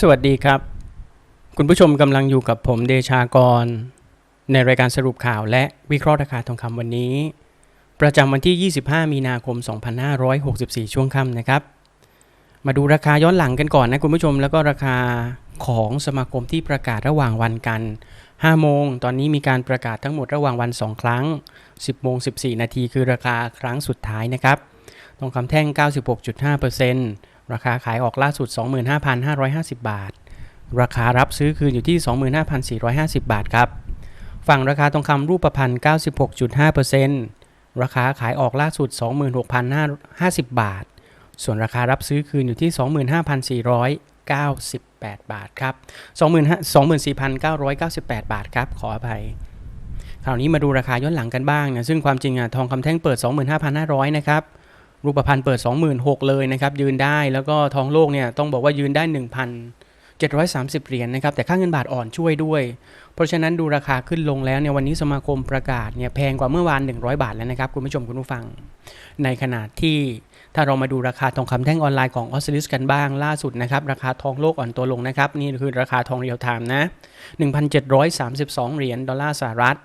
สวัสดีครับ คุณผู้ชมกำลังอยู่กับผมเดชากร ในรายการสรุปข่าวและวิเคราะห์ราคาทองคำวันนี้ ประจำวันที่ 25 มีนาคม 2564 ช่วงค่ำนะครับ มาดูราคาย้อนหลังกันก่อนนะคุณผู้ชมแล้วก็ราคาของสมาคมที่ประกาศระหว่างวันกัน 5 โมง ตอนนี้มีการประกาศทั้งหมดระหว่างวัน 2 ครั้ง 10 โมง 14 นาทีคือราคาครั้งสุดท้ายนะครับทองคำแท่ง 96.5% ราคาขายออกล่าสุด 25,550 บาท ราคารับซื้อคืนอยู่ที่ 25,450 บาทครับ ฝั่งราคาทองคำรูปพรรณ96.5%ราคาขายออกล่าสุด 26,550 บาท ส่วนราคารับซื้อคืนอยู่ที่ 25,498 บาทครับ24,998 บาทครับ ขออภัยคราวนี้มาดูราคาย้อนหลังกันบ้างนะซึ่งความจริงอะทองคำแท่งเปิด 25,500 นะครับ รูปพรรณเปิด 26,000 เลยนะครับยืนได้แล้วก็ทองโลกเนี่ยต้องบอกว่ายืนได้ 1,730 เหรียญนะครับแต่ค่าเงินบาทอ่อนช่วยด้วย เพราะฉะนั้นดูราคาขึ้นลงแล้วเนี่ยวันนี้สมาคมประกาศเนี่ยแพงกว่าเมื่อวาน 100 บาทแล้วนะครับคุณผู้ชมคุณผู้ฟัง ในขณะที่ถ้าเรามาดูราคาทองคำแท่งออนไลน์ของออสซิลิสกันบ้างล่าสุดนะครับราคาทองโลกอ่อนตัวลงนะครับนี่คือราคาทองเรียลไทม์นะ1,732 เหรียญดอลลาร์สหรัฐ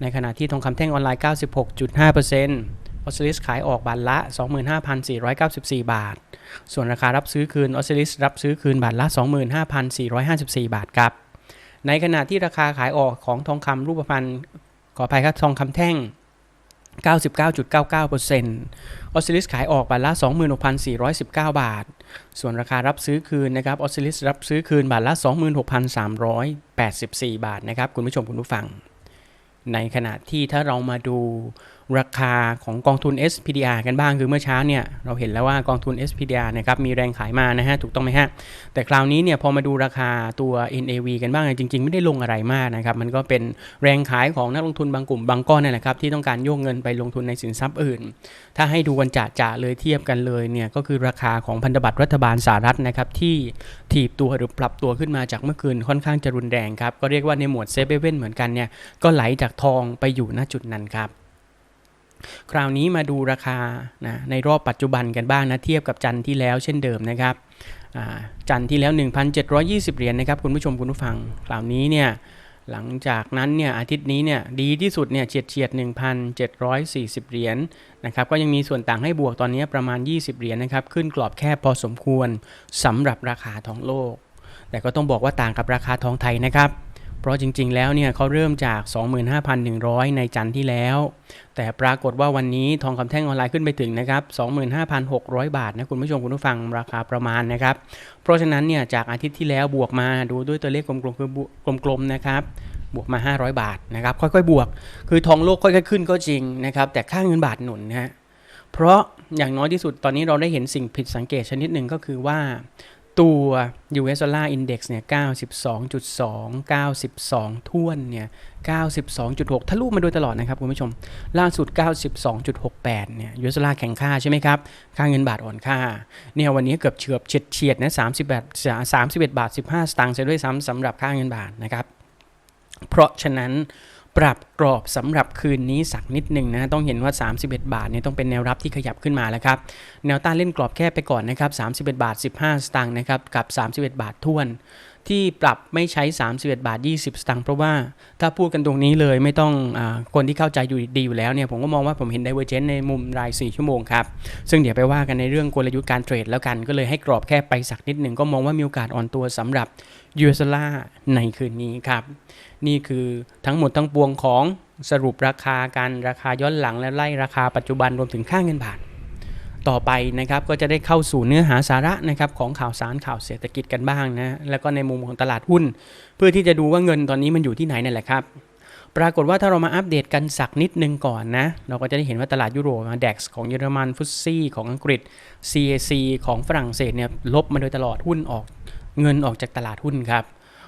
ในขณะที่ทองคำแท่งออนไลน์ 96.5% ออสซิลิสขายออกบาทละ 25,494 บาท ส่วนราคารับซื้อคืนออสซิลิสรับซื้อคืนบาทละ 25,454 บาทครับ ในขณะที่ราคาขายออกของทองคำรูปพรรณขออภัยครับทองคำแท่ง 99.99%ออสซิลิสขายออกบาทละ 26,419 บาท ส่วนราคารับซื้อคืนนะครับออสซิลิสรับซื้อคืนบาทละ 26,384 บาทนะครับคุณผู้ชมคุณผู้ฟัง ในขณะที่ถ้าเรามาดู ราคาของกองทุน SPDR กันบ้างคือเมื่อเช้าเนี่ยเราเห็นแล้วว่ากองทุน SPDR นะครับมีแรงขายมานะฮะถูกต้องไหมฮะแต่คราวนี้เนี่ยพอมาดูราคาตัว NAV กันบ้างจริง ๆ ไม่ได้ลงอะไรมากนะครับมันก็เป็นแรงขายของนักลงทุนบางกลุ่มบางก้อนนี่แหละครับที่ต้องการโยกเงินไปลงทุนในสินทรัพย์อื่น ถ้าให้ดูกันจะๆเลยเทียบกันเลยเนี่ยก็คือราคาของพันธบัตรรัฐบาลสหรัฐนะครับที่ถีบตัวหรือปรับตัวขึ้นมาจากเมื่อคืนค่อนข้างจะรุนแรงครับก็เรียกว่าในหมวดเซฟเว่นเหมือนกันเนี่ยก็ไหลจากทองไปอยู่ณจุดนั้นครับ คราวนี้มาดูราคานะในรอบปัจจุบันกันบ้างนะเทียบกับจันทร์ที่แล้วเช่นเดิมนะครับจันทร์ที่แล้ว 1,720 เหรียญนะครับคุณผู้ชมคุณผู้ฟังคราวนี้เนี่ยหลังจากนั้นเนี่ยอาทิตย์นี้เนี่ยดีที่สุดเนี่ยเฉียดเฉียด1,740 เหรียญนะครับก็ยังมีส่วนต่างให้บวกตอนนี้ประมาณ 20 เหรียญนะครับขึ้นกรอบแคบพอสมควรสำหรับราคาทองโลก แต่ก็ต้องบอกว่าต่างกับราคาทองไทยนะครับ เพราะจริงๆ แล้วเนี่ยเขาเริ่มจาก 25,100 ในจันทร์ที่แล้ว แต่ปรากฏว่าวันนี้ทองคำแท่งออนไลน์ขึ้นไปถึงนะครับ 25,600 บาทนะคุณผู้ชมคุณผู้ฟังราคาประมาณนะครับ เพราะฉะนั้นเนี่ยจากอาทิตย์ที่แล้วบวกมาดูด้วยตัวเลขกลมๆคือกลมๆนะครับบวกมา 500 บาทนะครับค่อยๆ บวก คือทองโลกค่อยๆขึ้นก็จริงนะครับแต่ค่าเงินบาทหนุนนะฮะเพราะอย่างน้อยที่สุดตอนนี้เราได้เห็นสิ่งผิดสังเกตชนิดหนึ่งก็คือว่า ตัว US Dollar Index เนี่ย 92.2 92 ท่วนเนี่ย 92.6 ทะลุมาโดยตลอดนะครับคุณผู้ชม ล่าสุด 92.68 เนี่ย US Dollar แข็งค่าใช่ไหมครับ ค่าเงินบาทอ่อนค่า เนี่ยวันนี้เกือบเฉือบเฉียดเฉียดนะ30บาท31 บาท 15 สตางค์เสียด้วยซ้ำสำหรับค่าเงินบาทนะครับ เพราะฉะนั้น ปรับกรอบสำหรับคืนนี้สักนิดหนึ่งนะต้องเห็นว่า 31 บาทเนี่ยต้องเป็นแนวรับที่ขยับขึ้นมาแล้วครับแนวต้านเล่นกรอบแค่ไปก่อนนะครับ31 บาท 15 สตางค์นะครับกับ 31 บาทท่วน ที่ปรับไม่ใช้ 31 บาท 20 สตางค์เพราะว่าถ้าพูดกันตรงนี้เลยไม่ต้องอคนที่เข้าใจอยู่ดีอยู่แล้วเนี่ยผมก็มองว่าผมเห็นไดเวอร์เจนในมุมราย 4 ชั่วโมงครับ ซึ่งเดี๋ยวไปว่ากันในเรื่องกลยุทธ์การเทรดแล้วกันก็เลยให้กรอบแค่ไปสักนิดหนึ่งก็มองว่ามีโอกาสอ่อนตัวสำหรับ ยูเอสล่าในคืนนี้ครับ นี่คือทั้งหมดทั้งปวงของสรุปราคาการราคาย้อนหลังและไล่ราคาปัจจุบันรวมถึงค่าเงินบาท ต่อไปนะครับก็จะได้เข้าสู่เนื้อหาสาระนะครับของข่าวสารข่าวเศรษฐกิจกันบ้างนะแล้วก็ในมุมของตลาดหุ้น เพื่อที่จะดูว่าเงินตอนนี้มันอยู่ที่ไหนนั่นแหละครับปรากฏว่าถ้าเรามาอัปเดตกันสักนิดนึงก่อนนะ เราก็จะได้เห็นว่าตลาดยุโรปมา DAX ของเยอรมันฟุตซี่ของอังกฤษ CAC ของฝรั่งเศสเนี่ยลบมาโดยตลอดหุ้นออก เงินออกจากตลาดหุ้นครับ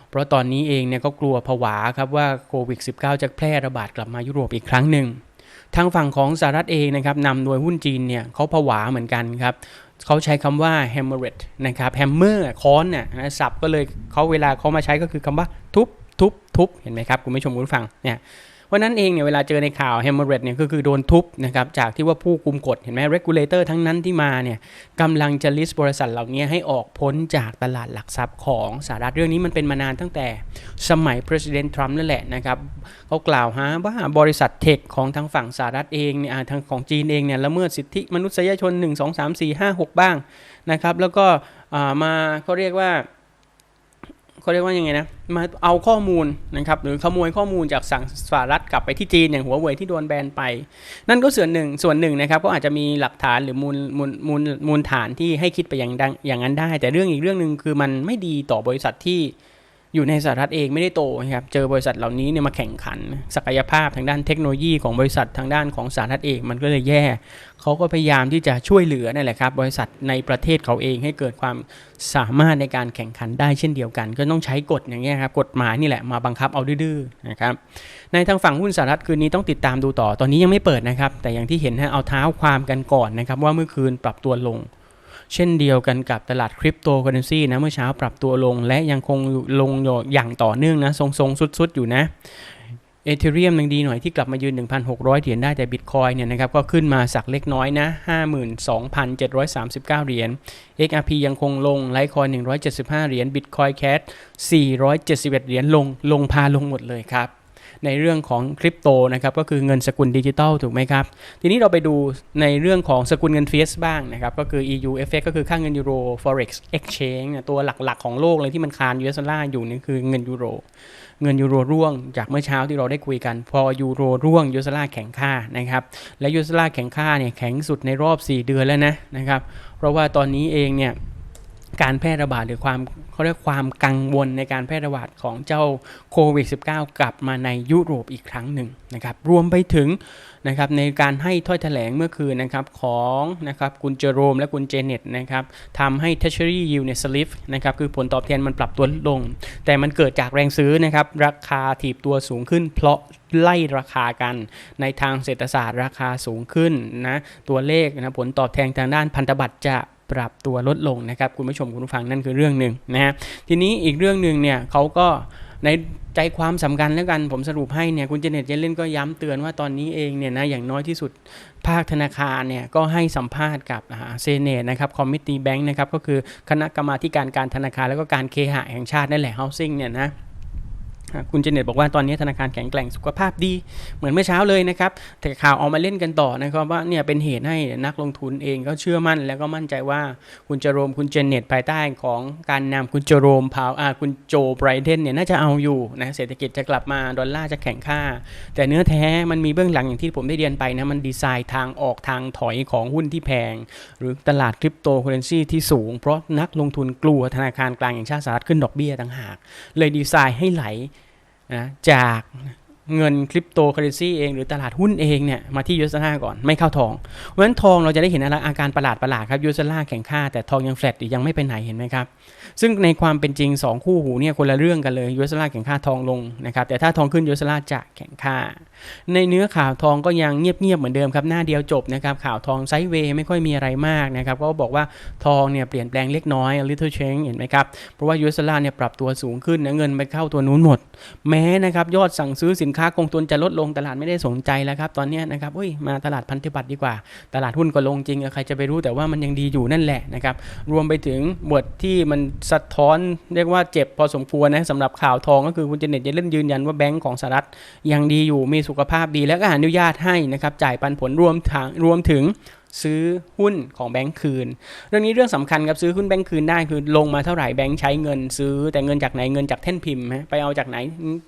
เพราะตอนนี้เองเนี่ยก็กลัวผวาครับว่าโควิด -19 จะแพร่ระบาดกลับมายุโรปอีกครั้งหนึ่ง ทางฝั่งของสหรัฐเองนะครับนำโดยหุ้นจีนเนี่ยเขาผวาเหมือนกันครับเขาใช้คำว่า hammered นะครับ hammer ค้อนเนี่ยนะศัพท์ก็เลยเขาเวลาเขามาใช้ก็คือคำว่าทุบทุบทุบเห็นไหมครับ คุณผู้ชมคุณผู้ฟังเนี่ย เพราะนั้นเองเนี่ยเวลาเจอในข่าว h e m o r r h a g e เนี่ยก็คือโดนทุบนะครับจากที่ว่าผู้คุมกฎเห็นไหม regulator ทั้งนั้นที่มาเนี่ยกำลังจะ list บริษัทเหล่านี้ให้ออกพ้นจากตลาดหลักทรัพย์ของสหรัฐเรื่องนี้มันเป็นมานานตั้งแต่สมัย president Trump นั่นแหละนะครับเขากล่าวหาว่าบริษัทเทคของทางฝั่งสหรัฐเองเนี่ยทางของจีนเองเนี่ยละเมิดสิทธิมนุษยชน 1 2 3 4 5 6 บ้างนะครับแล้วก็มาเขาเรียกว่า เขาเรียกว่ายังไงนะมาเอาข้อมูลนะครับหรือขโมยข้อมูลจากสั่งสหรัฐกลับไปที่จีนอย่างหัวเว่ยที่โดนแบนไป นั่นก็ส่วนหนึ่งส่วนหนึ่งนะครับก็อาจจะมีหลักฐานหรือมูลมูลมูลมูลฐานที่ให้คิดไปอย่างดังอย่างนั้นได้ แต่เรื่องอีกเรื่องหนึ่งคือมันไม่ดีต่อบริษัทที่ อยู่ในสหรัฐเองไม่ได้โตนะครับ เจอบริษัทเหล่านี้เนี่ยมาแข่งขัน ศักยภาพทางด้านเทคโนโลยีของบริษัททางด้านของสหรัฐเองมันก็เลยแย่ เขาก็พยายามที่จะช่วยเหลือนั่นแหละครับ บริษัทในประเทศเขาเองให้เกิดความสามารถในการแข่งขันได้เช่นเดียวกัน ก็ต้องใช้กฎอย่างเงี้ยครับ กฎหมายนี่แหละมาบังคับเอาดื้อๆนะครับ ในทางฝั่งหุ้นสหรัฐคืนนี้ต้องติดตามดูต่อ ตอนนี้ยังไม่เปิดนะครับ แต่อย่างที่เห็นฮะเอาเท้าความกันก่อนนะครับว่าเมื่อคืนปรับตัวลง เช่นเดียวกันกับตลาดคริปโตเคอเรนซีนะเมื่อเช้าปรับตัวลง และยังคงลงอย่างต่อเนื่องนะทรงๆสุดๆ อยู่นะเอเธเรียมยังดีหน่อยที่กลับมายืน 1,600 เหรียญได้แต่บิตคอยเนี่ยนะครับก็ขึ้นมาสักเล็กน้อยนะ 52,739 เหรียญ XRP ยังคงลงไลท์คอย175 เหรียญบิตคอยแคท471 เหรียญลงลงพาลงหมดเลยครับ ในเรื่องของคริปโตนะครับก็คือเงินสกุลดิจิตอลถูกไหมครับ ทีนี้เราไปดูในเรื่องของสกุลเงินเฟียสบ้างนะครับก็คือ EU FX ก็คือค่าเงินยูโร forex exchange เนี่ยตัวหลักๆของโลกเลยที่มันคาน US ดอลลาร์อยู่นี่คือเงินยูโรเงินยูโรร่วงจากเมื่อเช้าที่เราได้คุยกัน พอยูโรร่วงยูสลาแข็งค่านะครับและยูสลาแข็งค่าเนี่ยแข็งสุดในรอบ 4 เดือนแล้วนะนะครับเพราะว่าตอนนี้เองเนี่ย การแพร่ระบาดหรือความเขาเรียกความกังวลในการแพร่ระบาดของเจ้าโควิด -19 กลับมาในยุโรปอีกครั้งหนึ่งนะครับรวมไปถึงนะครับในการให้ถ้อยแถลงเมื่อคืนนะครับของนะครับคุณเจอโรมและคุณเจเน็ตนะครับทำให้ Treasury Yield เนี่ย slip นะครับคือผลตอบแทนมันปรับตัวลง แต่มันเกิดจากแรงซื้อนะครับราคาถีบตัวสูงขึ้น เพราะไล่ราคากันในทางเศรษฐศาสตร์ราคาสูงขึ้นนะตัวเลขนะผลตอบแทนทางด้านพันธบัตรจะ ปรับตัวลดลงนะครับคุณผู้ชมคุณผู้ฟังนั่นคือเรื่องหนึ่งนะฮะทีนี้อีกเรื่องหนึ่งเนี่ยเขาก็ในใจความสำคัญแล้วกันผมสรุปให้เนี่ยคุณเจเน็ตเจนเล่นก็ย้ำเตือนว่าตอนนี้เองเนี่ยนะอย่างน้อยที่สุดภาคธนาคารเนี่ยก็ให้สัมภาษณ์กับเซเนตนะครับคอมมิตี้แบงค์นะครับก็คือคณะกรรมาการการธนาคารแล้วก็การเคหะแห่งชาตินั่นแหละ housing เนี่ยนะ คุณเจเน็ตบอกว่าตอนนี้ธนาคารแข็งแกร่งสุขภาพดี เหมือนเมื่อเช้าเลยนะครับ แต่ข่าวออกมาเล่นกันต่อนะครับว่าเนี่ยเป็นเหตุให้นักลงทุนเองก็เชื่อมั่น แล้วก็มั่นใจว่าคุณเจโรมคุณเจเน็ตภายใต้ของการนำคุณเจโรมพาวอาคุณโจไบรเดนเนี่ยน่าจะเอาอยู่นะเศรษฐกิจจะกลับมาดอลลาร์จะแข็งค่า แต่เนื้อแท้มันมีเบื้องหลังอย่างที่ผมได้เรียนไปนะมันดีไซน์ทางออกทางถอยของหุ้นที่แพง หรือตลาดคริปโตเคอเรนซีที่สูง เพราะนักลงทุนกลัวธนาคารกลางแห่งชาติสหรัฐขึ้นดอกเบี้ยต่างหาก เลยดีไซน์ให้ไหล นะจากเงินคริปโตเคอเรนซีเองหรือตลาดหุ้นเองเนี่ยมาที่ยูสลาก่อนไม่เข้าทอง เพราะฉะนั้นทองเราจะได้เห็นอาการประหลาดประหลาดครับยูสลาแข็งค่าแต่ทองยังแฟลตยังไม่ไปไหนเห็นไหมครับ ซึ่งในความเป็นจริง 2 คู่หูเนี่ยคนละเรื่องกันเลยยูสลาแข็งค่าทองลงนะครับแต่ถ้าทองขึ้นยูสลาจะแข็งค่า ในเนื้อข่าวทองก็ยังเงียบๆเหมือนเดิมครับหน้าเดียวจบนะครับข่าวทองไซด์เวย์ไม่ค่อยมีอะไรมากนะครับก็บอกว่าทองเนี่ยเปลี่ยนแปลงเล็กน้อย little change เห็นไหมครับ เพราะว่ายูเอสลาเนี่ยปรับตัวสูงขึ้นนะเงินไปเข้าตัวนู้นหมด แม้นะครับยอดสั่งซื้อสินค้าคงทุนจะลดลงตลาดไม่ได้สนใจแล้วครับตอนนี้นะครับเฮ้ยมาตลาดพันธบัตรดีกว่า ตลาดหุ้นก็ลงจริงใครจะไปรู้แต่ว่ามันยังดีอยู่นั่นแหละนะครับรวมไปถึงบทที่มันสะท้อนเรียกว่าเจ็บพอสมควรนะสำหรับข่าวทองก็คือคุณเจเน็ตเยเลนยืนยันว่าแบงก์ของสหรัฐยังดีอยู่มีสุขภาพดี และก็อนุญาตให้นะครับจ่ายปันผลรวมทางรวมถึงซื้อหุ้นของแบงก์คืน เรื่องนี้เรื่องสำคัญครับซื้อหุ้นแบงก์คืนได้คือลงมาเท่าไหร่แบงก์ใช้เงินซื้อแต่เงินจากไหนเงินจากแท่นพิมพ์ฮะไปเอาจากไหน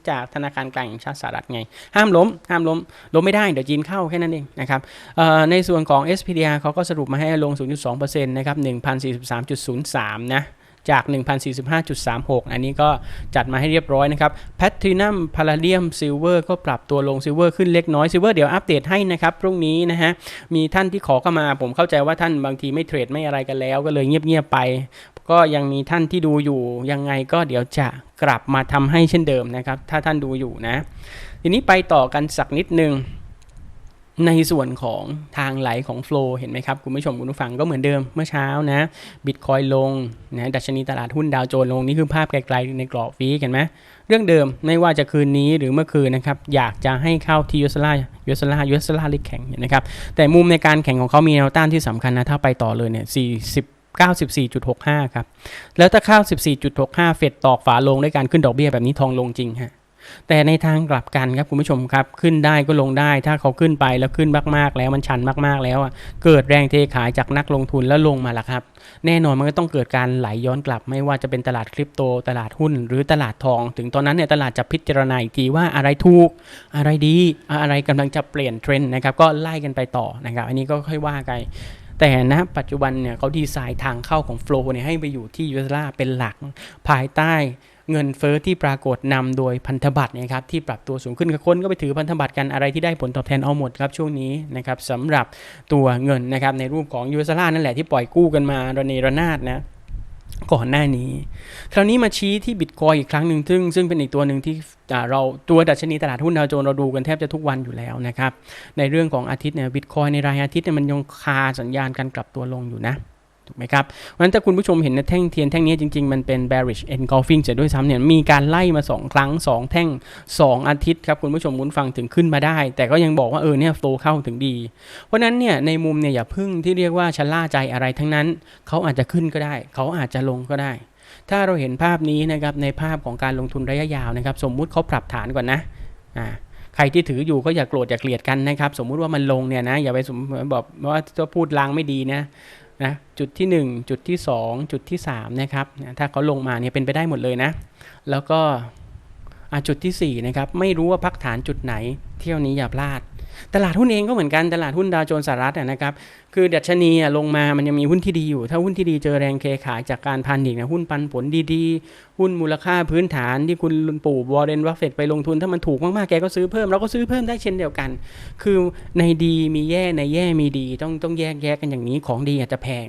จากธนาคารกลางแห่งชาติสหรัฐไง ห้ามล้ม ห้ามล้มล้มไม่ได้เดี๋ยวจีนเข้าแค่นั้นเองนะครับในส่วนของ SPDR เขาก็สรุปมาให้ลง 0.2%นะครับ1,043.03 นะ จาก 1,045.36 อันนี้ก็จัดมาให้เรียบร้อยนะครับแพทรินัมพาราเดียมซิลเวอร์ก็ปรับตัวลงซิลเวอร์ขึ้นเล็กน้อยซิลเวอร์เดี๋ยวอัปเดตให้นะครับ พรุ่งนี้นะฮะ มีท่านที่ขอเข้ามา ผมเข้าใจว่าท่านบางทีไม่เทรดไม่อะไรกันแล้ว ก็เลยเงียบๆไป ก็ยังมีท่านที่ดูอยู่ยังไงก็เดี๋ยวจะกลับมาทำให้เช่นเดิมนะครับ ถ้าท่านดูอยู่นะ ทีนี้ไปต่อกันสักนิดนึง ในส่วนของทางไหลของโฟล์เห็นไหมครับ คุณผู้ชมคุณผู้ฟังก็เหมือนเดิมเมื่อเช้านะบิตคอยลงนะดัชนีตลาดหุ้นดาวโจนส์ลง นี่คือภาพไกลๆในกรอบฟีเห็นไหมเรื่องเดิมไม่ว่าจะคืนนี้หรือเมื่อคืนนะครับ อยากจะให้เข้าที่ยูสลายูสลายูสลาลิกแข่งนะครับแต่มุมในการแข่งของเขามีแนวต้านที่สำคัญนะ ถ้าไปต่อเลยเนี่ย40 94.65 ครับ แล้วถ้าเข้า 14.65 เฟดตอกฝาลงด้วยการขึ้นดอกเบี้ยแบบนี้ทองลงจริงฮะ แต่ในทางกลับกันครับคุณผู้ชมครับ ขึ้นได้ก็ลงได้ ถ้าเขาขึ้นไปแล้วขึ้นมากๆ แล้วมันชันมากๆแล้วอะเกิดแรงเทขายจากนักลงทุนแล้วลงมาละครับ แน่นอนมันก็ต้องเกิดการไหลย้อนกลับ ไม่ว่าจะเป็นตลาดคริปโตตลาดหุ้น หรือตลาดทอง ถึงตอนนั้นเนี่ยตลาดจะพิจารณาอีกทีว่าอะไรถูกอะไรดีอะไรกำลังจะเปลี่ยนเทรนด์นะครับก็ไล่กันไปต่อนะครับ อันนี้ก็ค่อยว่ากันแต่ณปัจจุบันเนี่ยเขาดีไซน์ทางเข้าของโฟล์เนี่ยให้ไปอยู่ที่ยูเอสลาเป็นหลักภายใต้ เงินเฟอ้อที่ปรากฏนำโดยพันธบัตรนะครับที่ปรับตัวสูงขึ้นคนก็ไปถือพันธบัตรกันอะไรที่ได้ผลตอบแทนเอาหมดครับช่วงนี้นะครับสำหรับตัวเงินนะครับในรูปของยูเอสลานั่นแหละที่ปล่อยกู้กันมาระเนระนาดนะก่อนหน้านี้ คราวนี้มาชี้ที่บิตคอยอีกครั้งหนึ่งซึ่งซึ่งเป็นอีกตัวหนึ่งที่เราตัวดัชนีตลาดหุ้นดาวโจนส์เราดูกันแทบจะทุกวันอยู่แล้วนะครับ ในเรื่องของอาทิตย์เนี่ยบิตคอยในรายอาทิตย์เนี่ยมันยังคาสัญญาณการกลับตัวลงอยู่นะ ถูกไหมครับเพราะฉะนั้นถ้าคุณผู้ชมเห็นแท่งเทียนแท่งนี้จริง ๆ มันเป็น bearish engulfing เสียด้วยซ้ำเนี่ยมีการไล่มา 2 ครั้ง 2 แท่ง 2 อาทิตย์ครับคุณผู้ชมคุณฟังถึงขึ้นมาได้ แต่ก็ยังบอกว่าเออเนี่ยโตเข้าถึงดี เพราะฉะนั้นเนี่ยในมุมเนี่ยอย่าพึ่งที่เรียกว่าชะล่าใจอะไรทั้งนั้น เขาอาจจะขึ้นก็ได้ เขาอาจจะลงก็ได้ ถ้าเราเห็นภาพนี้นะครับในภาพของการลงทุนระยะยาวนะครับสมมุติเขาปรับฐานก่อนนะอ่าใครที่ถืออยู่ก็อย่าโกรธอย่าเกลียดกันนะครับ สมมุติว่ามันลงเนี่ยนะอย่าไปสมบอกว่าจะพูดลางไม่ดีนะ นะจุดที่ 1 จุดที่ 2 จุดที่3นะครับถ้าเขาลงมาเนี่ยเป็นไปได้หมดเลยนะ แล้วก็จุดทีสี่4นะครับไม่รู้ว่าพักฐานจุดไหน เที่ยวนี้อย่าพลาด ตลาดหุ้นเองก็เหมือนกันตลาดหุ้นดาวโจนส์สหรัฐนะครับคือดัชนีลงมามันยังมีหุ้นที่ดีอยู่ ถ้าหุ้นที่ดีเจอแรงเคขายจากการพันอีกนะหุ้นปันผลดีๆ หุ้นมูลค่าพื้นฐานที่คุณปู่วอร์เรนวัฟเฟตไปลงทุนถ้ามันถูกมากๆแกก็ซื้อเพิ่มเราก็ซื้อเพิ่มได้เช่นเดียวกัน คือในดีมีแย่ในแย่มีดี ต้องต้องแยกแยกกันอย่างนี้ของดีอาจจะแพง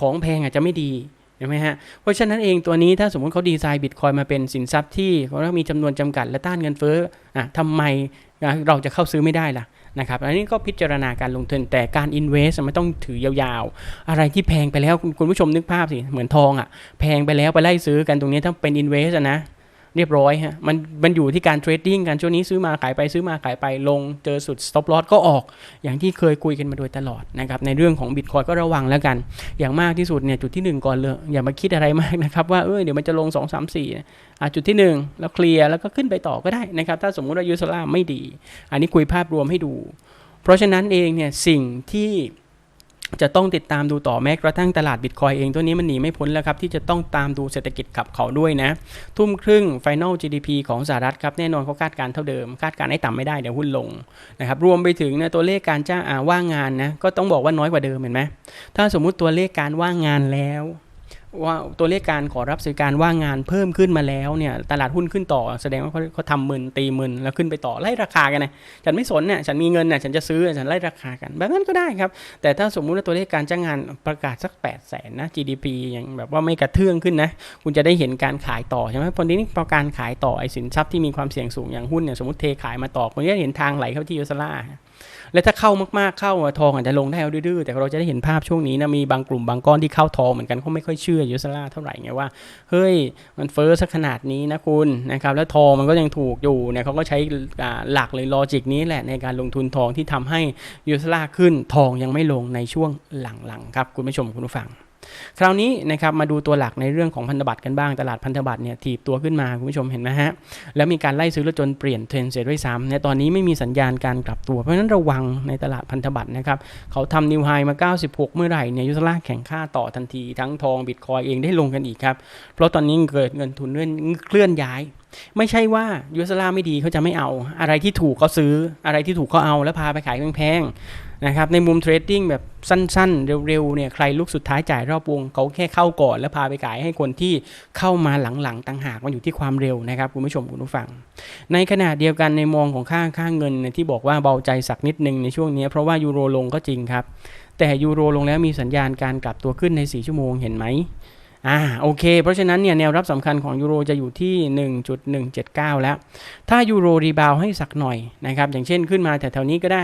ของแพงอาจจะไม่ดีใช่ไหมฮะ เพราะฉะนั้นเองตัวนี้ถ้าสมมติเขาดีไซน์บิตคอยมาเป็นสินทรัพย์ที่เขาต้องมีจำนวนจำกัดและต้านเงินเฟ้ออะทำไมเราจะเข้าซื้อไม่ได้ล่ะ นะครับอันนี้ก็พิจารณาการลงทุนแต่การอินเวสต์ไมันต้องถือยาวๆ อะไรที่แพงไปแล้วคุณผู้ชมนึกภาพสิ เหมือนทองอะ่ะ แพงไปแล้วไปไล่ซื้อกันตรงนี้ถ้าเป็นอินเวสต์นะ เรียบร้อยฮะมันมันอยู่ที่การเทรดดิ้งกันช่วงนี้ซื้อมาขายไปซื้อมาขายไปลงเจอสุด stop loss ก็ออก อย่างที่เคยคุยกันมาโดยตลอดนะครับในเรื่องของบิตคอยก็ระวังแล้วกัน อย่างมากที่สุดเนี่ยจุดที่ 1 ก่อนเลยอย่ามาคิดอะไรมากนะครับว่าเออเดี๋ยวมันจะลง 2 3 4อะจุดที่ 1 แล้วเคลียร์แล้วก็ขึ้นไปต่อก็ได้นะครับถ้าสมมุติว่ายูสลาไม่ดี อันนี้คุยภาพรวมให้ดู เพราะฉะนั้นเองเนี่ยสิ่งที่ จะต้องติดตามดูต่อแม้กระทั่งตลาดบิตคอยเองตัวนี้มันหนีไม่พ้นแล้วครับ ที่จะต้องตามดูเศรษฐกิจขับเขาด้วยนะ ทุ่มครึ่ง Final GDP ของสหรัฐครับ แน่นอนเขาคาดการเท่าเดิม คาดการให้ต่ำไม่ได้ เดี๋ยวหุ้นลงนะครับรวมไปถึงนะตัวเลขการจ้างว่างงานนะก็ต้องบอกว่าน้อยกว่าเดิมเห็นไหมถ้าสมมุติตัวเลขการว่างงานแล้ว ว่าตัวเลขการขอรับสิการว่างงานเพิ่มขึ้นมาแล้วเนี่ยตลาดหุ้นขึ้นต่อแสดงว่าเขาเขาทำหมื่นตีหมื่นแล้วขึ้นไปต่อไล่ราคากันนะฉันไม่สนเนี่ยฉันมีเงินเนี่ยฉันจะซื้อฉันไล่ราคากัน แบบนั้นก็ได้ครับ แต่ถ้าสมมุติว่าตัวเลขการจ้างงานประกาศสัก8ปดแสนนะ GDP อย่างแบบว่าไม่กระเทืองขึ้นนะ คุณจะได้เห็นการขายต่อใช่ไหมพอนี้พอการขายต่อไอ้สินทรัพย์ที่มีความเสี่ยงสูงอย่างหุ้นเนี่ยสมมติเทขายมาต่อคุณจะเห็นทางไหลเข้าที่ยูสลา และถ้าเข้ามากๆเข้าทองอาจจะลงได้เอาดื้อๆแต่เราจะได้เห็นภาพช่วงนี้นะมีบางกลุ่มบางก้อนที่เข้าทองเหมือนกันเขาไม่ค่อยเชื่อยูสลาเท่าไหร่ไงว่า เฮ้ยมันเฟ้อสักขนาดนี้นะคุณนะครับแล้วทองมันก็ยังถูกอยู่เนี่ยเขาก็ใช้หลักเลยลอจิกนี้แหละในการลงทุนทองที่ทำให้ยูสลาขึ้นทองยังไม่ลงในช่วงหลังๆครับคุณผู้ชมคุณผู้ฟัง คราวนี้นะครับมาดูตัวหลักในเรื่องของพันธบัตรกันบ้างตลาดพันธบัตรเนี่ยถีบตัวขึ้นมาคุณผู้ชมเห็นไหมฮะแล้วมีการไล่ซื้อแล้วจนเปลี่ยนเทรนเสียด้วยซ้ำในตอนนี้ไม่มีสัญญาณการกลับตัวเพราะฉะนั้นระวังในตลาดพันธบัตรนะครับเขาทำนิวไฮมา 96 เมื่อไหร่เนี่ยยุสลาแข่งค่าต่อทันทีทั้งทองบิตคอยเองได้ลงกันอีกครับเพราะตอนนี้เกิดเงินทุนเคลื่อนย้ายไม่ใช่ว่ายูสลาไม่ดีเขาจะไม่เอา อะไรที่ถูกเขาซื้ออะไรที่ถูกเขาเอาแล้วพาไปขายแพง นะครับในมุมเทรดดิ้งแบบสั้นๆ เร็วๆเนี่ยใครลุกสุดท้ายจ่ายรอบวงเขาแค่เข้าก่อน แล้วพาไปขายให้คนที่เข้ามาหลังๆต่างหากมันอยู่ที่ความเร็วนะครับคุณผู้ชมคุณผู้ฟัง ในขณะเดียวกันในมองของค่าค่าเงินที่บอกว่าเบาใจสักนิดนึงในช่วงนี้เพราะว่ายูโรลงก็จริงครับ แต่ยูโรลงแล้วมีสัญญาณการกลับตัวขึ้นใน 4 ชั่วโมงเห็นไหมอ่าโอเค เพราะฉะนั้นเนี่ยแนวรับสำคัญของยูโรจะอยู่ที่ 1.179 แล้ว ถ้ายูโรรีบาวให้สักหน่อยนะครับอย่างเช่นขึ้นมาแถวๆนี้ก็ได้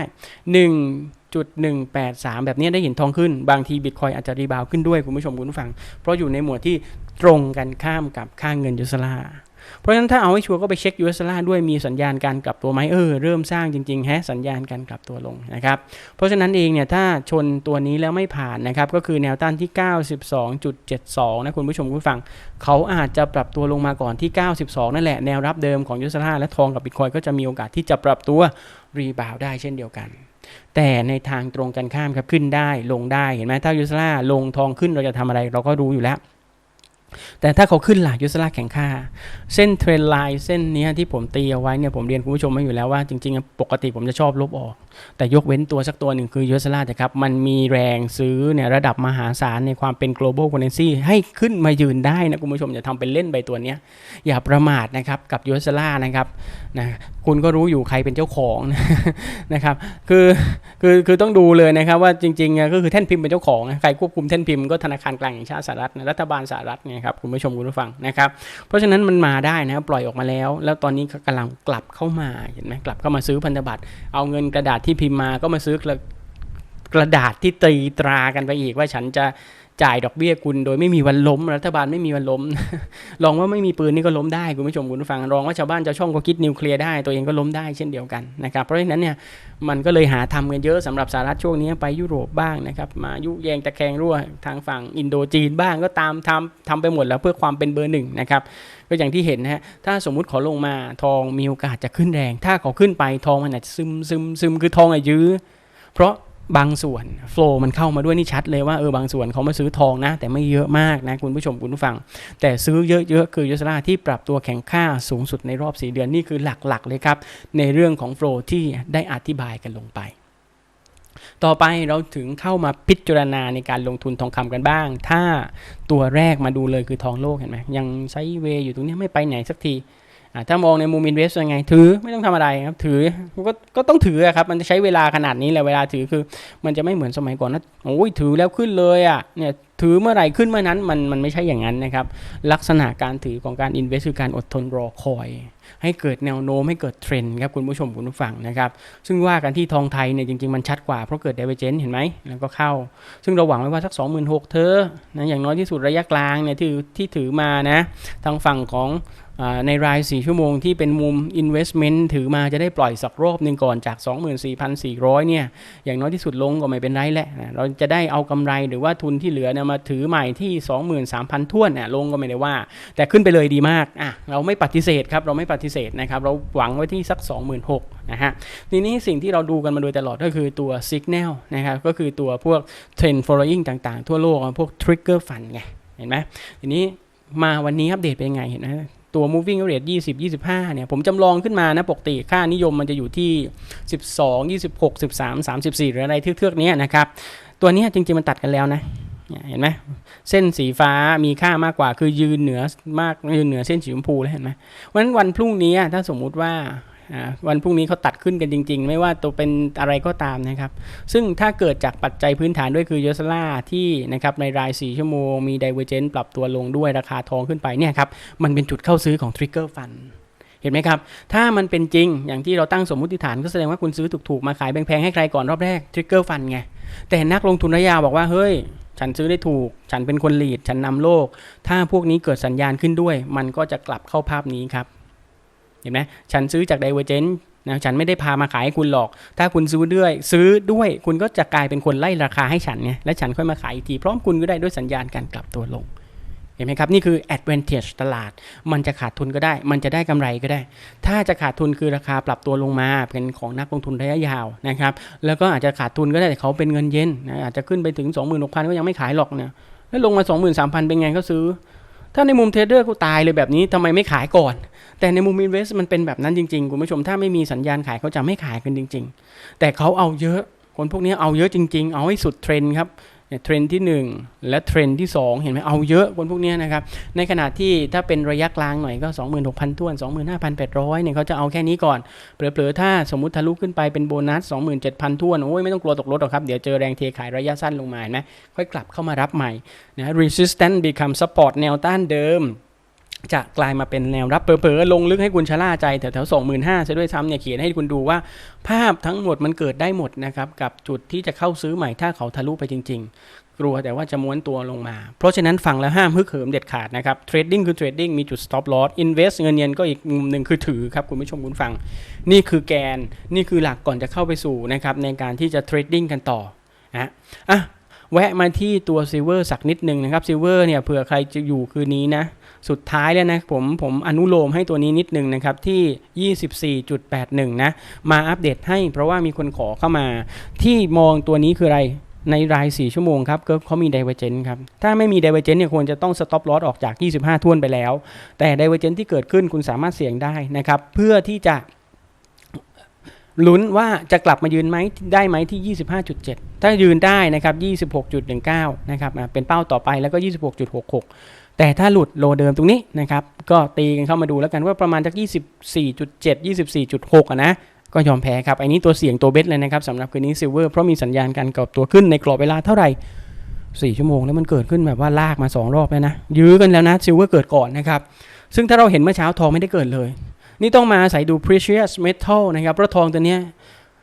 1.183 แบบนี้ได้เห็นทองขึ้น บางทีบิตคอยอาจจะรีบาวขึ้นด้วยคุณผู้ชมคุณผู้ฟัง เพราะอยู่ในหมวดที่ตรงกันข้ามกับค่างเงินยูสลาเพราะฉะนั้นถ้าเอาให้ชัวร์ก็ไปเช็คยูเอสลาด้วยมีสัญญาณการกลับตัวไหมเออเริ่มสร้างจริงๆแฮะสัญญาณการกลับตัวลงนะครับเพราะฉะนั้นเองเนี่ยถ้าชนตัวนี้แล้วไม่ผ่านนะครับก็คือแนวต้านที่ 92.72 นะคุณผู้ชมคุณผู้ฟัง เขาอาจจะปรับตัวลงมาก่อนที่ 92 นั่นแหละแนวรับเดิมของยูเอสลาและทองกับบิตคอยก็จะมีโอกาสที่จะปรับตัวรีบาวได้เช่นเดียวกัน แต่ในทางตรงกันข้ามครับขึ้นได้ลงได้เห็นไหมถ้ายูสลาลงทองขึ้นเราจะทำอะไรเราก็รู้อยู่แล้ว แต่ถ้าเขาขึ้นหลักยูสลาแข่งค่า เส้นเทรนไลน์เส้นนี้ที่ผมตีเอาไว้เนี่ยผมเรียนคุณผู้ชมมาอยู่แล้วว่าจริงๆ ปกติผมจะชอบลบออก แต่ยกเว้นตัวสักตัวหนึ่งคือยูสลาครับ มันมีแรงซื้อเนี่ยระดับมหาศาลในความเป็น global currency ให้ขึ้นมายืนได้นะคุณผู้ชมอย่าทำเป็นเล่นไปตัวเนี้ยอย่าประมาทนะครับกับยูสลานะครับนะคุณก็รู้อยู่ใครเป็นเจ้าของนะครับคือคือคือต้องดูเลยนะครับว่าจริงๆก็คือแท่นพิมพ์เป็นเจ้าของใครควบคุมแท่นพิมพ์ก็ธนาคารกลางแห่งชาติสหรัฐรัฐบาลสหรัฐเนี่ยครับคุณผู้ชมคุณผู้ฟังนะครับเพราะฉะนั้นมันมาได้นะปล่อยออกมาแล้ว แล้วตอนนี้ก็กำลังกลับเข้ามาเห็นไหมกลับเข้ามาซื้อพันธบัตรเอาเงินกระดาษที่พิมพ์มาก็มาซื้อกระกระดาษที่ตีตรากันไปอีกว่าฉันจะ จ่ายดอกเบี้ยคุณโดยไม่มีวันล้ม รัฐบาลไม่มีวันล้ม ลองว่าไม่มีปืนนี่ก็ล้มได้คุณผู้ชมคุณผู้ฟังลองว่าชาวบ้านชาวช่องก็คิดนิวเคลียร์ได้ตัวเองก็ล้มได้เช่นเดียวกันนะครับเพราะฉะนั้นเนี่ยมันก็เลยหาทำกันเยอะสำหรับสหรัฐช่วงนี้ไปยุโรปบ้างนะครับมายุแยงตะแคงรั่วทางฝั่งอินโดจีนบ้างก็ตามทำทำไปหมดแล้วเพื่อความเป็นเบอร์หนึ่งนะครับก็อย่างที่เห็นนะฮะถ้าสมมุติขอลงมาทองมีโอกาสจะขึ้นแรง ถ้าขาขึ้นไปทองมันอาจจะซึมซึมซึมคือทองอะยื้อเพราะ บางส่วนโฟล์มันเข้ามาด้วยนี่ชัดเลยว่าเออบางส่วนเขามาซื้อทองนะ แต่ไม่เยอะมากนะ คุณผู้ชมคุณผู้ฟัง แต่ซื้อเยอะๆ คือยูสลาที่ปรับตัวแข็งค่าสูงสุดในรอบ 4 เดือนนี่คือหลักๆเลยครับ ในเรื่องของโฟล์ที่ได้อธิบายกันลงไป ต่อไปเราถึงเข้ามาพิจารณาในการลงทุนทองคำกันบ้าง ถ้าตัวแรกมาดูเลยคือทองโลกเห็นไหมยังไซด์เวอยู่ตรงนี้ไม่ไปไหนสักที ถ้ามองในมุมอินเวสต์ยังไง ถือไม่ต้องทำอะไรครับถือก็ก็ต้องถือครับมันจะใช้เวลาขนาดนี้แหละเวลาถือคือ มันจะไม่เหมือนสมัยก่อนนะโอ้ยถือแล้วขึ้นเลยอะเนี่ยถือเมื่อไหร่ขึ้นเมื่อนั้นมันมันไม่ใช่อย่างนั้นนะครับ ลักษณะการถือของการอินเวสต์คือการอดทนรอคอย ให้เกิดแนวโน้มให้เกิดเทรนด์ครับคุณผู้ชมคุณผู้ฟังนะครับ ซึ่งว่ากันที่ทองไทยเนี่ยจริง ๆ มันชัดกว่าเพราะเกิด d ดเวเจนเห็นไหมแล้วก็เข้า ซึ่งเราหวังไว้ว่าสัก 26,000เธอนะอย่างน้อยที่สุดระยะกลางเนี่ยที่ที่ถือมานะทางฝั่งของ ในราย 4 ชั่วโมงที่เป็นมุม investment ถือมาจะได้ปล่อยสักรอบหนึ่งก่อนจาก 24,400 เนี่ย อย่างน้อยที่สุดลงก็ไม่เป็นไรแหละเราจะได้เอากำไรหรือว่าทุนที่เหลือเนี่ยมาถือใหม่ที่ 23,000ท้วนเนี่ยลงก็ไม่ได้ว่า แต่ขึ้นไปเลยดีมากอะเราไม่ปฏิเสธครับ เราไม่ปฏิเสธนะครับ เราหวังไว้ที่สัก 26,000นะฮะทีนี้สิ่งที่เราดูกันมาโดยตลอดก็คือตัว signal นะครับก็คือตัวพวก trend following ต่างๆ ทั่วโลกพวก trigger fund ไงเห็นไหมทีนี้มาวันนี้อัปเดตเป็นยังไงเห็นไหม ตัว moving average 20 25 เนี่ย ผมจำลองขึ้นมานะ ปกติค่านิยมมันจะอยู่ที่ 12 26 13 34 หรืออะไรเทือกๆเนี้ยนะครับ ตัวนี้จริงๆ มันตัดกันแล้วนะ เห็นไหมเส้นสีฟ้ามีค่ามากกว่า คือยืนเหนือมากยืนเหนือเส้นสีชมพูแล้วเห็นไหมวันวันพรุ่งนี้ถ้าสมมุติว่า วันพรุ่งนี้เขาตัดขึ้นกันจริง ๆ ไม่ว่าตัวเป็นอะไรก็ตามนะครับ ซึ่งถ้าเกิดจากปัจจัยพื้นฐานด้วยคือยูสลาที่นะครับในราย 4 ชั่วโมงมี divergence ปรับตัวลงด้วยราคาทองขึ้นไปเนี่ยครับมันเป็นจุดเข้าซื้อของ trigger fund เห็นไหมครับ ถ้ามันเป็นจริงอย่างที่เราตั้งสมมุติฐานก็แสดงว่าคุณซื้อถูกๆ มาขายแพงๆให้ใครก่อนรอบแรก trigger fund ไง แต่นักลงทุนระยะบอกว่าเฮ้ย ฉันซื้อได้ถูก ฉันเป็นคนลีด ฉันนำโลก ถ้าพวกนี้เกิดสัญญาณขึ้นด้วย มันก็จะกลับเข้าภาพนี้ครับ เห็นไหมฉันซื้อจาก divergence นะฉันไม่ได้พามาขายให้คุณหรอก ถ้าคุณซื้อด้วย ซื้อด้วย คุณก็จะกลายเป็นคนไล่ราคาให้ฉันไงและฉันค่อยมาขายอีกที พร้อมคุณก็ได้ด้วยสัญญาณการกลับตัวลง เห็นไหมครับ นี่คือ advantage ตลาด มันจะขาดทุนก็ได้ มันจะได้กำไรก็ได้ ถ้าจะขาดทุนคือราคาปรับตัวลงมา เป็นของนักลงทุนระยะยาวนะครับ แล้วก็อาจจะขาดทุนก็ได้แต่เขาเป็นเงินเย็นนะอาจจะขึ้นไปถึง 26,000 ก็ยังไม่ขายหรอกเนี่ยแล้วลงมา 23,000 เป็นไงก็ซื้อ ถ้าในมุมเทรดเดอร์กูตายเลยแบบนี้ทำไมไม่ขายก่อน แต่ในมุม invest มันเป็นแบบนั้นจริงๆคุณผู้ชมถ้าไม่มีสัญญาณขายเขาจะไม่ขายกันจริง ๆ แต่เขาเอาเยอะคนพวกนี้เอาเยอะจริง ๆ เอาให้สุดเทรนครับเทรนที่ 1 และเทรนที่ 2 เห็นไหมเอาเยอะคนพวกนี้นะครับ ในขณะที่ถ้าเป็นระยะกลางหน่อยก็ 26,000ท้วน 25,800เนี่ยเขาจะเอาแค่นี้ก่อน เผลอๆ ถ้าสมมุติทะลุขึ้นไปเป็นโบนัส 27,000ท้วน โอ้ยไม่ต้องกลัวตกรถหรอกครับ เดี๋ยวเจอแรงเทขายระยะสั้นลงมาเห็นไหมค่อยกลับเข้ามารับใหม่นะ resistance become support แนวต้านเดิม จะกลายมาเป็นแนวรับเผลอๆลงลึกให้คุณชะล่าใจแถวๆสองหมื่นห้าซะด้วยซ้ำเนี่ยเขียนให้คุณดูว่า ภาพทั้งหมดมันเกิดได้หมดนะครับ กับจุดที่จะเข้าซื้อใหม่ถ้าเขาทะลุไปจริง ๆ กลัวแต่ว่าจะม้วนตัวลงมา เพราะฉะนั้นฟังแล้วห้ามฮึกเหิมเด็ดขาดนะครับเทรดดิ้งคือเทรดดิ้งมีจุด stop loss invest เงินเย็นก็อีกมุมหนึ่งคือถือครับคุณผู้ชมคุณฟัง นี่คือแกนนี่คือหลักก่อนจะเข้าไปสู่นะครับในการที่จะเทรดดิ้งกันต่อนะอะแวะมาที่ตัวซิลเวอร์สักนิดหนึ่งนะครับซิลเวอร์เนี่ยเผื่อใครจะอยู่คืนนี้นะ สุดท้ายแล้วนะผมผมอนุโลมให้ตัวนี้นิดนึงนะครับที่ 24.81 นะ มาอัปเดตให้เพราะว่ามีคนขอเข้ามาที่มองตัวนี้คืออะไรในราย 4 ชั่วโมงครับก็เขามี divergence ครับ ถ้าไม่มี divergence เนี่ยควรจะต้อง stop loss ออกจาก 25ท่วนไปแล้ว แต่ divergence ที่เกิดขึ้นคุณสามารถเสี่ยงได้นะครับ เพื่อที่จะลุ้นว่าจะกลับมายืนไหมได้ไหมที่ 25.7 ถ้ายืนได้นะครับ 26.19 นะครับเป็นเป้าต่อไปแล้วก็ 26.66 แต่ถ้าหลุดโลเดิมตรงนี้นะครับ ก็ตีกันเข้ามาดูแล้วกันว่าประมาณจาก 24.7 24.6อะนะ ก็ยอมแพ้ครับ อันนี้ตัวเสี่ยงตัวเบสเลยนะครับสำหรับคืนนี้ซิลเวอร์เพราะมีสัญญาณการกอบตัวขึ้นในกรอบเวลาเท่าไหร่ 4 ชั่วโมงแล้วมันเกิดขึ้นแบบว่าลากมา 2 รอบแล้วนะ ยื้อกันแล้วนะซิลเวอร์เกิดก่อนนะครับ ซึ่งถ้าเราเห็นเมื่อเช้าทองไม่ได้เกิดเลย นี่ต้องมาอาศัยดู precious metal นะครับเพราะทองตัวเนี้ย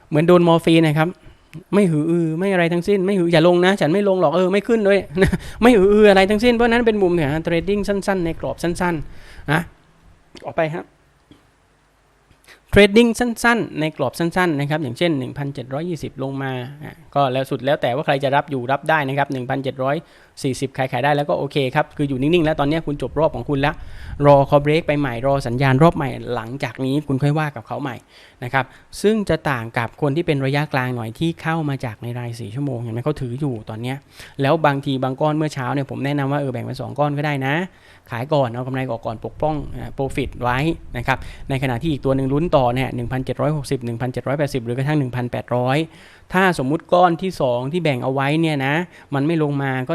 เหมือนโดนมอร์ฟีนนะครับ ไม่หืออือไม่อะไรทั้งสิ้น ไม่หืออย่าลงนะ ฉันไม่ลงหรอกเออไม่ขึ้นด้วยไม่หืออืออะไรทั้งสิ้นเพราะนั้นเป็นมุมเนี่ยเทรดดิ้งสั้น ๆ ในกรอบสั้นๆนะออกไปครับเทรดดิ้งสั้น ๆ ในกรอบสั้น ๆ นะครับ อย่างเช่น 1,720 ลงมาอะก็แล้วสุดแล้วแต่ว่าใครจะรับอยู่รับได้นะครับ40 ขายขายได้แล้วก็โอเคครับ คืออยู่นิ่ง ๆ แล้วตอนนี้คุณจบรอบของคุณแล้ว รอคอเบรกไปใหม่รอสัญญาณรอบใหม่หลังจากนี้คุณค่อยว่ากับเขาใหม่นะครับซึ่งจะต่างกับคนที่เป็นระยะกลางหน่อยที่เข้ามาจากในราย4ชั่วโมงเห็นไหมเขาถืออยู่ตอนนี้แล้วบางทีบางก้อนเมื่อเช้าเนี่ยผมแนะนำว่าเออแบ่งเป็นสองก้อนก็ได้นะ ขายก่อนเอากำไรออกก่อนปกป้องโปรฟิตไว้นะครับในขณะที่อีกตัวหนึ่งลุ้นต่อเนี่ย1,760 1,780หรือกระทั่ง1,800 ถ้าสมมุติก้อนที่ 2 ที่แบ่งเอาไว้เนี่ยนะ มันไม่ลงมาก็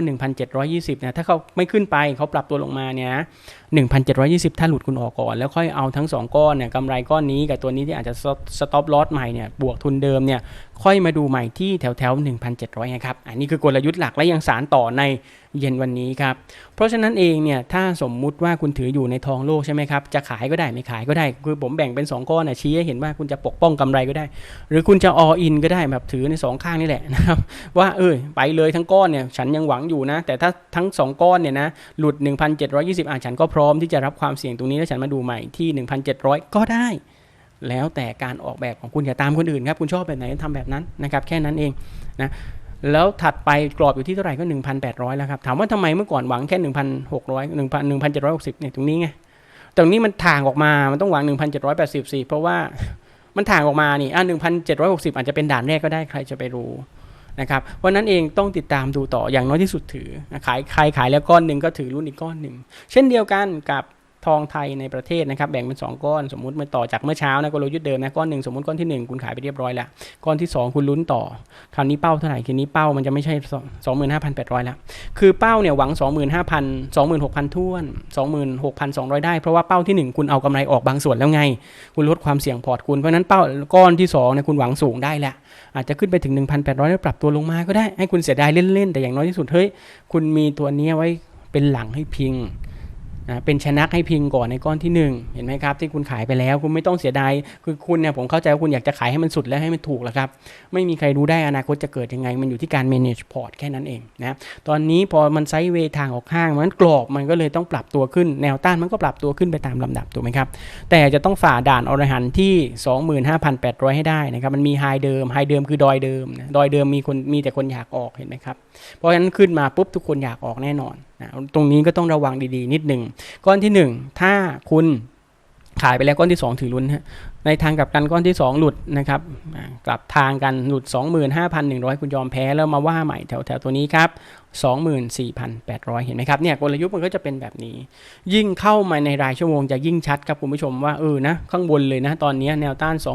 1,720นะถ้าเขาไม่ขึ้นไปเขาปรับตัวลงมาเนี่ยนะ1,720 ถ้าหลุดคุณออกก่อน แล้วค่อยเอาทั้ง 2 ก้อนเนี่ยกำไรก้อนนี้กับตัวนี้ที่อาจจะสต็อปลอสใหม่เนี่ยบวกทุนเดิมเนี่ย ค่อยมาดูใหม่ที่แถวแถว1,700นะครับ อันนี้คือกลยุทธ์หลักและยังสารต่อในเย็นวันนี้ครับ เพราะฉะนั้นเองเนี่ยถ้าสมมุติว่าคุณถืออยู่ในทองโลกใช่ไหมครับ จะขายก็ได้ไม่ขายก็ได้ คือผมแบ่งเป็น 2 ก้อนนะชี้ให้เห็นว่าคุณจะปกป้องกำไรก็ได้ หรือคุณจะ all in ก็ได้แบบถือใน 2 ข้างนี่แหละนะครับว่าเออไปเลยทั้งก้อนเนี่ยฉันยังหวังอยู่นะ แต่ถ้าทั้ง 2 ก้อนเนี่ยนะหลุด 1,720อะฉันก็พร้อมที่จะรับความเสี่ยงตรงนี้แล้วฉันมาดูใหม่ที่ 1,700 ก็ได้ แล้วแต่การออกแบบของคุณอย่าตามคนอื่นครับคุณชอบแบบไหนทำแบบนั้นนะครับแค่นั้นเองนะแล้วถัดไปกรอบอยู่ที่เท่าไหร่ก็ 1,800 แล้วครับ ถามว่าทำไมเมื่อก่อนหวังแค่ 1,600 1,000 1,760เนี่ยตรงนี้ไงตรงนี้มันถ่างออกมามันต้องหวัง 1,780สิเพราะว่ามันถ่างออกมานี่อะ1,760 อาจจะเป็นด่านแรกก็ได้ใครจะไปรู้นะครับเพราะนั้นเองต้องติดตามดูต่ออย่างน้อยที่สุดถือนะขายใครขายแล้วก้อนหนึ่งก็ถือรุ่นอีกก้อนหนึ่งเช่นเดียวกันกับ ทองไทยในประเทศนะครับแบ่งเป็น 2 ก้อนสมมุติมาต่อจากเมื่อเช้านะกลยุทธ์เดิมนะก้อนหนึ่งสมมติก้อนที่ 1 คุณขายไปเรียบร้อยแล้ว ก้อนที่ 2 คุณลุ้นต่อ คราวนี้เป้าเท่าไหร่คืนนี้เป้ามันจะไม่ใช่ 25,800 แล้ว คือเป้าเนี่ยหวัง 25,000 26,000ท้วน 26,200 ได้ เพราะว่าเป้าที่ 1 คุณเอากำไรออกบางส่วนแล้วไง คุณลดความเสี่ยงพอร์ตคุณเพราะนั้นเป้าก้อนที่2เนี่ยคุณหวังสูงได้แหล้วอาจจะขึ้นไปถึง 1,800แล้วปรับตัวลงมาก็ได้ให้คุณเสียดายเล่นๆแต่อย่างน้อยที่สุดเฮ้ยคุณมีตัวนี้ไว้เป็นหลังให้พิง นะเป็นชนะให้พิงก่อนในก้อนที่ 1 เห็นไหมครับ ที่คุณขายไปแล้ว คุณไม่ต้องเสียดายคือคุณเนี่ยผมเข้าใจว่าคุณอยากจะขายให้มันสุดและให้มันถูกแหละครับ ไม่มีใครรู้ได้อนาคตจะเกิดยังไง มันอยู่ที่การ manage port แค่นั้นเองนะตอนนี้พอมันไซด์เวย์ทางออกข้างมันกรอบมันก็เลยต้องปรับตัวขึ้นแนวต้านมันก็ปรับตัวขึ้นไปตามลำดับถูกไหมครับ แต่จะต้องฝ่าด่านอรหันต์ที่ 25,800 ให้ได้นะครับมันมีไฮเดิมไฮเดิมคือดอยเดิมนะดอยเดิมมีคนมีแต่คนอยากออกเห็นไหมครับเพราะฉะนั้นขึ้นมาปุ๊บทุกคนอยากออกแน่นอน นะตรงนี้ก็ต้องระวังดีๆ นิดหนึ่งก้อนที่ 1 ถ้าคุณขายไปแล้วก้อนที่ 2 ถือลุ้นฮะในทางกลับกันก้อนที่ 2 หลุดนะครับกลับทางกันหลุด 25,100 คุณยอมแพ้แล้วมาว่าใหม่แถวแถวตัวนี้ครับ 24,800 เห็นไหมครับเนี่ยกลยุทธ์มันก็จะเป็นแบบนี้ ยิ่งเข้ามาในรายชั่วโมงจะยิ่งชัดครับคุณผู้ชมว่าเออนะข้างบนเลยนะตอนนี้แนวต้าน 26,000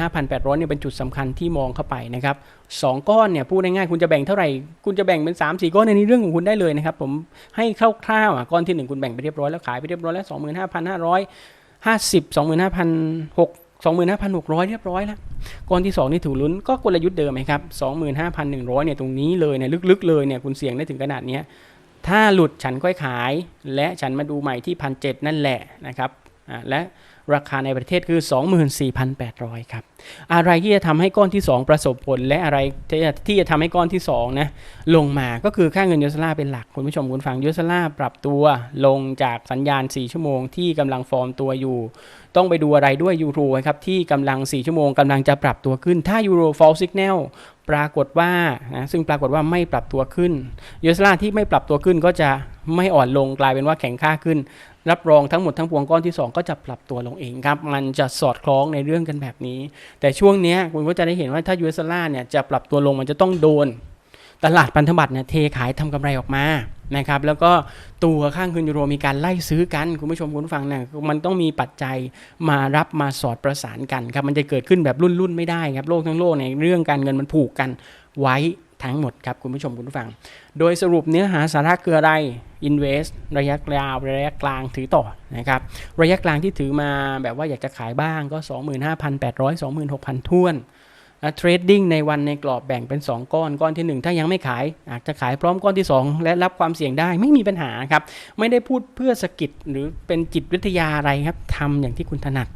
25,800เนี่ยเป็นจุดสำคัญที่มองเข้าไปนะครับ สองก้อนเนี่ยพูดง่ายๆคุณจะแบ่งเท่าไหร่ คุณจะแบ่งเป็น3 4ก้อนในนี้เรื่องของคุณได้เลยนะครับผมให้คร่าวๆอะก้อนที่ 1 คุณแบ่งไปเรียบร้อยแล้วขายไปเรียบร้อยแล้ว 25,550 25,600 25,600 เรียบร้อยแล้วก้อนที่ 2 นี่ถูกลุ้นก็กลยุทธ์เดิมไหมครับ25,100เนี่ยตรงนี้เลยเนี่ยลึกๆเลยเนี่ยคุณเสี่ยงได้ถึงขนาดเนี้ยถ้าหลุดฉันค่อยขาย และฉันมาดูใหม่ที่1,700นั่นแหละนะครับ และราคาในประเทศคือ 24,800 ครับ อะไรที่จะทำให้ก้อนที่ 2 ประสบผล และอะไรที่จะที่จะทำให้ก้อนที่2นะลงมาก็คือค่าเงินยูเอสลาเป็นหลัก คุณผู้ชมคุณฟังยูเอสลาปรับตัวลงจากสัญญาณ 4 ชั่วโมงที่กำลังฟอร์มตัวอยู่ ต้องไปดูอะไรด้วยยูโรครับ ที่กำลัง 4 ชั่วโมงกำลังจะปรับตัวขึ้น ถ้ายูโร fall signal ปรากฏว่านะซึ่งปรากฏว่าไม่ปรับตัวขึ้นยูเอสลาที่ไม่ปรับตัวขึ้นก็จะไม่อ่อนลงกลายเป็นว่าแข็งค่าขึ้น รับรองทั้งหมดทั้งปวงก้อนที่ 2 ก็จะปรับตัวลงเองครับ มันจะสอดคล้องในเรื่องกันแบบนี้ แต่ช่วงนี้คุณก็จะได้เห็นว่าถ้ายูเอสลาเนี่ยจะปรับตัวลงมันจะต้องโดน ตลาดพันธบัตรเนี่ยเทขายทำกำไรออกมานะครับแล้วก็ตัวข้างคืนยูโรมีการไล่ซื้อกัน คุณผู้ชมคุณฟังเนี่ยมันต้องมีปัจจัยมารับมาสอดประสานกันครับมันจะเกิดขึ้นแบบรุ่นรุ่นๆไม่ได้ครับโลกทั้งโลกในเรื่องการเงินมันผูกกันไว้ ทั้งหมดครับคุณผู้ชมคุณผู้ฟัง โดยสรุปเนื้อหาสาระคืออะไร Invest ระยะยาวระยะกลางถือต่อนะครับระยะกลางที่ถือมาแบบว่าอยากจะขายบ้างก็ 25,800 26,000ท้วนเทรดดิ้งในวันในกรอบแบ่งเป็น 2 ก้อน ก้อนที่ 1 ถ้ายังไม่ขาย อาจจะขายพร้อมก้อนที่ 2 และรับความเสี่ยงได้ไม่มีปัญหาครับ ไม่ได้พูดเพื่อสะกิดหรือเป็นจิตวิทยาอะไรครับทำอย่างที่คุณถนัด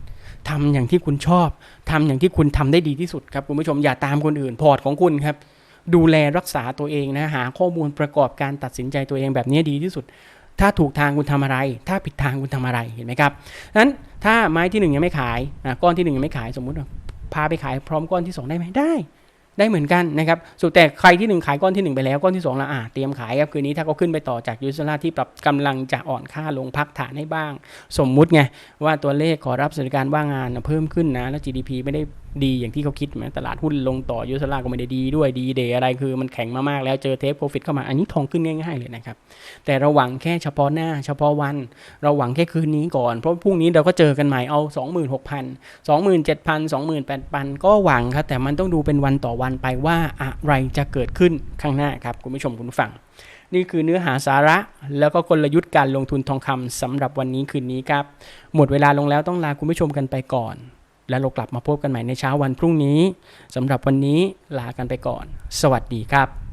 ทำอย่างที่คุณชอบทำอย่างที่คุณทำได้ดีที่สุดครับคุณผู้ชมอย่าตามคนอื่นพอร์ตของคุณครับ ดูแลรักษาตัวเองนะหาข้อมูลประกอบการตัดสินใจตัวเองแบบนี้ดีที่สุด ถ้าถูกทางคุณทำอะไร ถ้าผิดทางคุณทำอะไรเห็นไหมครับนั้นถ้าไม้ที่หนึ่งยังไม่ขายอะก้อนที่หนึ่งยังไม่ขายสมมุติว่าพาไปขายพร้อมก้อนที่ 2 ได้ไหมได้ ได้เหมือนกันนะครับสุดแต่ใครที่ 1 ขายก้อนที่ 1 ไปแล้วก้อนที่2ล้วอ่าเตรียมขายครับคืนนี้ถ้าเขาขึ้นไปต่อจากยูสลาที่ปรับกำลังจะอ่อนค่าลงพักฐานให้บ้าง สมมุติไงว่าตัวเลขขอรับสวัสดิการว่างงานเพิ่มขึ้นนะแล้ว GDP ไม่ได้ ดีอย่างที่เขาคิดไหมตลาดหุ้นลงต่อยูสลาก็ไม่ได้ดีด้วยดีเดย์อะไรคือมันแข็งมากๆแล้วเจอเทปโปรฟิตเข้ามาอันนี้ทองขึ้นง่ายๆเลยนะครับ แต่ระหวังแค่เฉพาะหน้า เฉพาะวันเราหวังแค่คืนนี้ก่อน เพราะพรุ่งนี้เราก็เจอกันใหม่เอา 26,000 27,000 28,000 ก็หวังครับ แต่มันต้องดูเป็นวันต่อวันไปว่าอะไรจะเกิดขึ้นข้างหน้าครับคุณผู้ชมคุณผู้ฟังนี่คือเนื้อหาสาระแล้วก็กลยุทธ์การลงทุนทองคำสำหรับวันนี้คืนนี้ครับ หมดเวลาลงแล้วต้องลาคุณผู้ชมกันไปก่อน และเรากลับมาพบกันใหม่ในเช้าวันพรุ่งนี้สำหรับวันนี้ลากันไปก่อน สวัสดีครับ